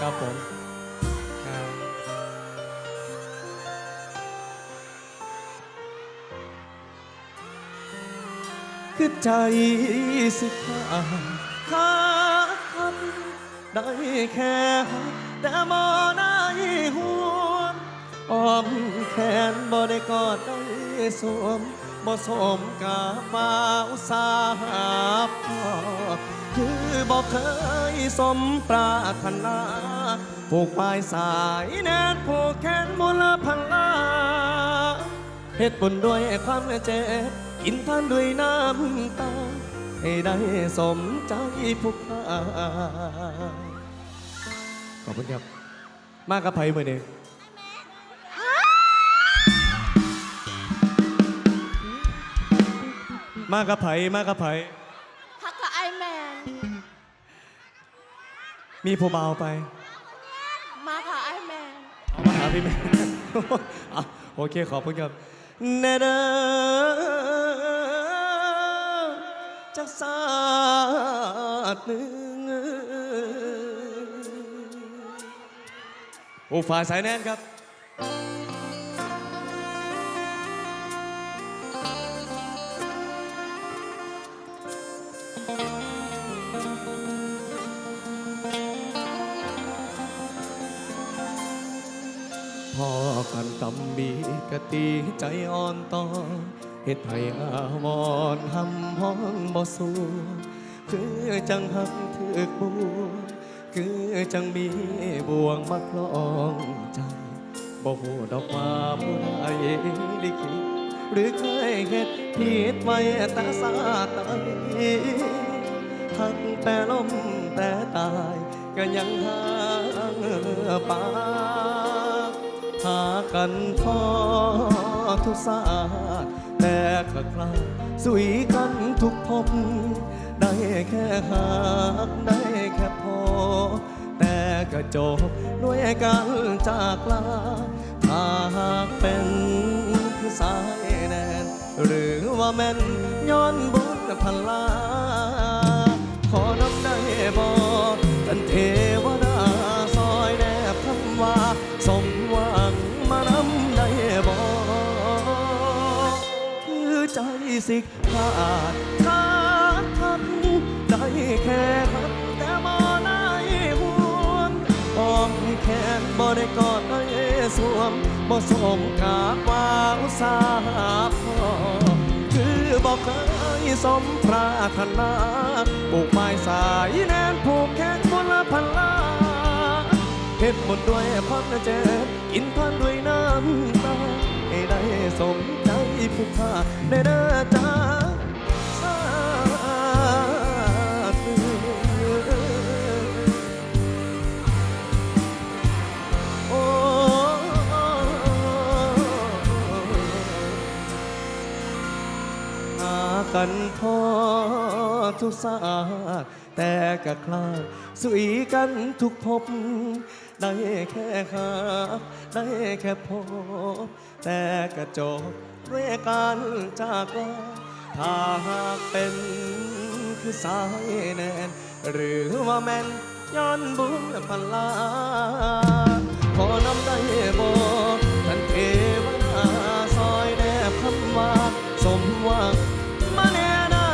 ครับผมครับคือใจสิขาดขาดคำได้แค่แต่บ่ได้หวงอ้อมแขนบ่ได้กอดได้สวม บ่สมกับมาอุสาหะพ่อคือบ่เคยสมปรารถนาผูกปลายสายแนนผูกแขนบุรพันลาเหตุผลด้วยความเจ็บกินทานด้วยน้ำตา ให้ได้สมใจผู้ค้าขอบคุณครับ มากกับไผ่เมื่อนี้ มากกับไผ่มากกับไผ่ฮักกับไอแมนมีผู้เบาวไปมาค่ะไอแมนเอามาหาพี่แม่อะโอเคขอบคุณครับเนเดอจักสาดหนึ่งโอ้ฝ่ายสายแน่นครับ ตีใจอ่อนต่อเฮ็ดให้อาวรณ์หำห้องบ่สู้คือจังหักถึกบวงคือจังมีบ่วงมาคล้องใจบ่ฮู้ดอกว่าผู้ใดลิขิตหรือเคยเฮ็ดผิดไว้แต่สาตายหักแต่ล้มแต่ตายก็ยังหางปา หากันพอทุกศาสตร์แต่ก็คลาสุยกันทุกภพได้แค่หากได้แค่พอ แต่ก็จบด้วยการจากลาถ้าหากเป็นคือสายแนนหรือว่าแม่นย้อนบุญพันลา ขอนับได้บ่ท่านเท ใจสิขาดขาดทันได้แค่หักแต่บ่ได้ห่วงอ้อมแขนบ่ได้กอดได้สวมบ่สมกับวาอุตสาพอคือบอกเคยสมปรารถนาปลูกไม้สายแนนผูกแขนบนละพันลาเหตุผลด้วยความเจ็บกินพันด้วยน้ำตาให้ได้สม ผู้ค่าได้เด้อจ้าสาธุโอ้หากันพอทุกศารแต่ก็คลาดสุยกันทุกภพได้แค่หาได้แค่พบ แต่ก็จบ ด้วยการจากลาถ้าหากเป็นคือสายแนน หรือว่าแม่นย้อนบุญพันลา ขอนำได้บอกท่านเทวดาซอยแนบคำว่าสมหวังมาแน่ได้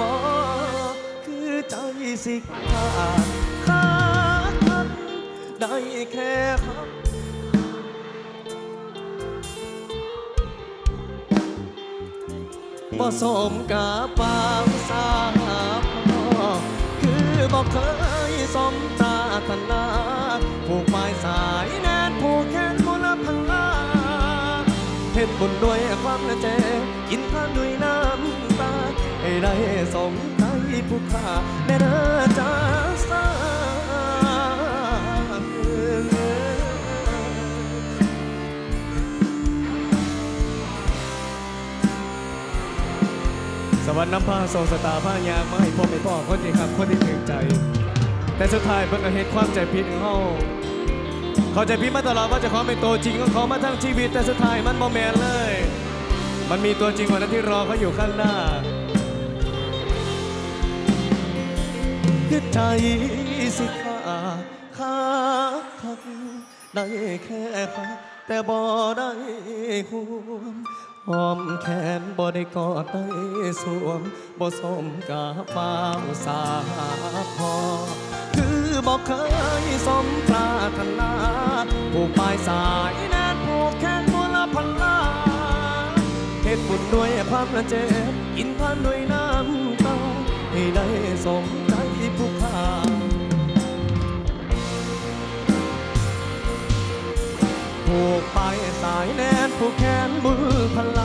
บ่คือใจสิขาดขาดทันได้แค่หัก บ่สมกับปางสาพ่อคือบอกเคยสมปรารถนาผูกไม้สายแนนผูกแขนบุรพันลาเหตุผลด้วยความละเจ กินทานด้วยน้ำตา ให้ได้สมใจผู้ค่าแม่เด้อจ้าสา วรรค์น้ำพาทรงสตาผ้ายางมาให้พ่อไม่พ่อคนที่ครับคนที่ถึงใจ แต่สุดท้ายเพิ่งก็เหตุความใจผิดของเขาเขาใจพี่มาตลอดว่าจะขาเป็นตัวจริงของเขามาทั้งชีวิตแต่สุดท้ายมันโมแมนเลย มันมีตัวจริงกว่านั้นที่รอเขาอยู่ข้างหน้าคือใจสิขาขาพักได้แค่พักแต่บ่ได้ห่ว หอมแขนบ่ได้กอดได้สวมบ่สมกับบ่าสาพอ คือบอกเคยสมปรารถนาผูกปลายสายแน่นผูกแขนตัวละพันลาเหตุบุญด้วยความละเจ็บกินทานด้วยน้ำตาให้ได้สมใจผู้ค่าผูกไปสายแนนผูกแขนมือพล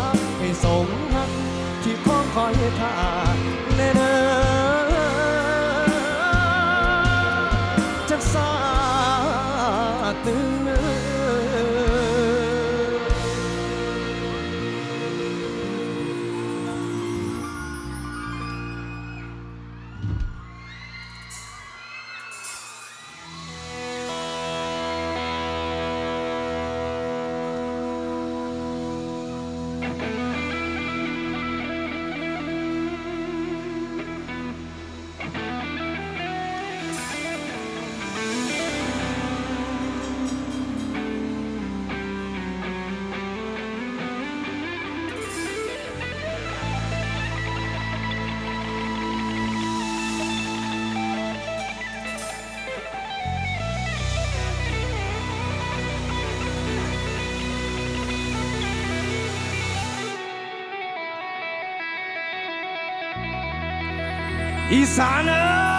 อี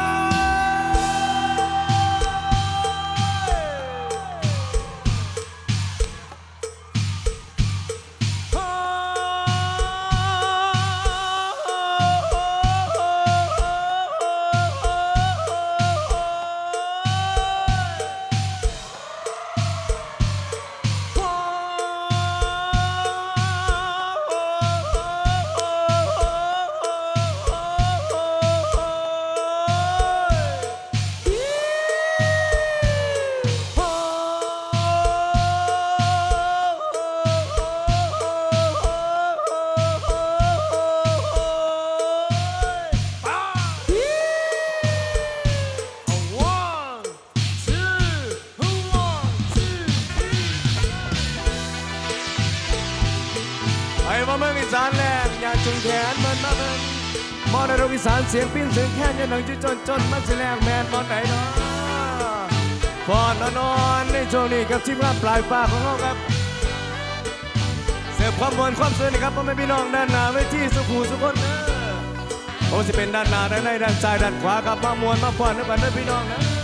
นมันมาเบิ่งมอในโรงอีสานเสียงปิ้นเสียงแค้นยันหนังจุจนจนมันสิแลกแมนมอนไหนเนาะพอนนอนในช่วงนี้กับทีมงานปลายฟ้าของเราครับ เสิร์ฟความมวลความสนุกครับพ่อแม่พี่น้องด้านหน้าเวทีสุขูสุขคนเด้อโอ้สิเป็นด้านหน้าด้านในด้านซ้ายด้านขวาครับมามวลมาฟอนด้วยกันเด้พี่น้องนะ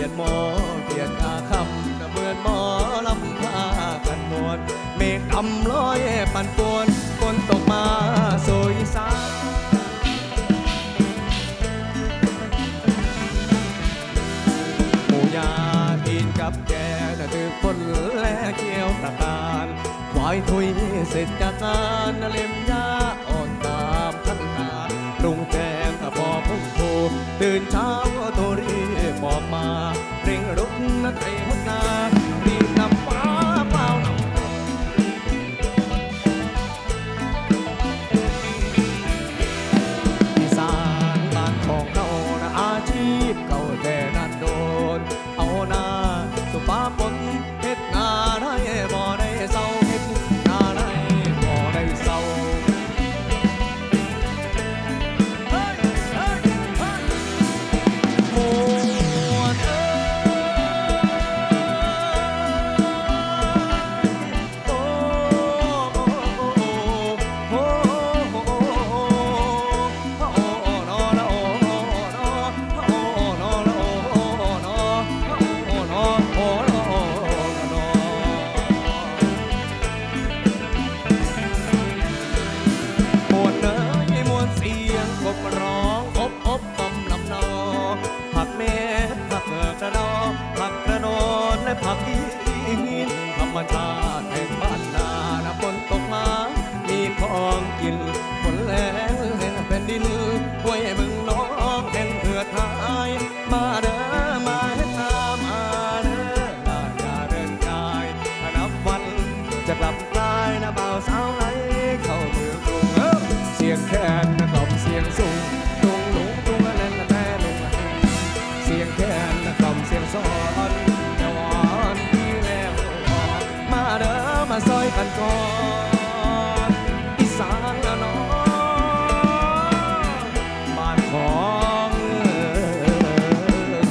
กียดหมอเกียดอาคำเหมือนหมอลำพากันมวนเมฆดำลอยปั่นป่วนฝนตกมาสวยสาหมูยาทีนกับแกน่ะถือคนและเกี่ยวตะการควายทุยเสร็จจากงานเล็มยา ตื่นเช้าตัวรีบบอกมาเร่งรุกนัดไทย กันก่อนอีสานละน้องบ้านของ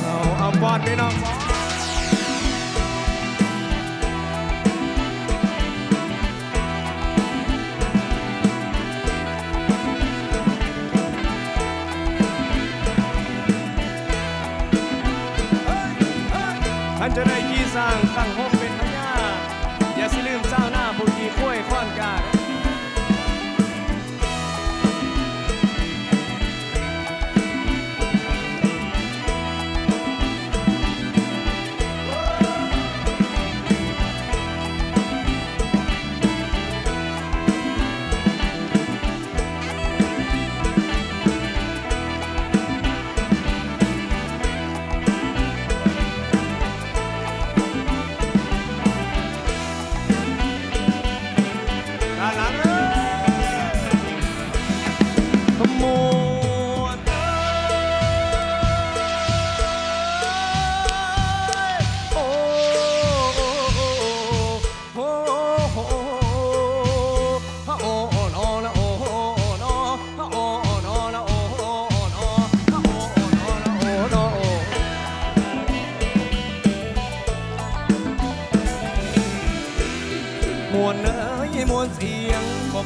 เราเอาบอดพี่น้องท่านจะได้ขี่สร้างตั้งหก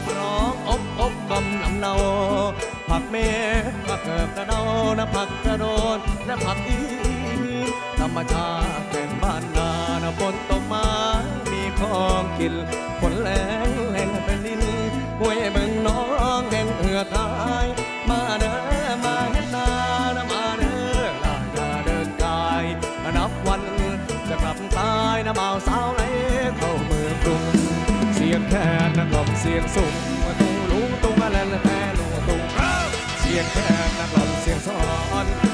งกบร้องอบอบกำลำเนาผักเมผักเกิบกระเดานะผักกระโดนและผักอีธรรมชาติเป็นบ้านนานะฝนตกมามีของกิน ยงสูงมาตูลุงตุงอะไรแต่ลุงตุงเสียงแค่นักหลอนเสียงสอน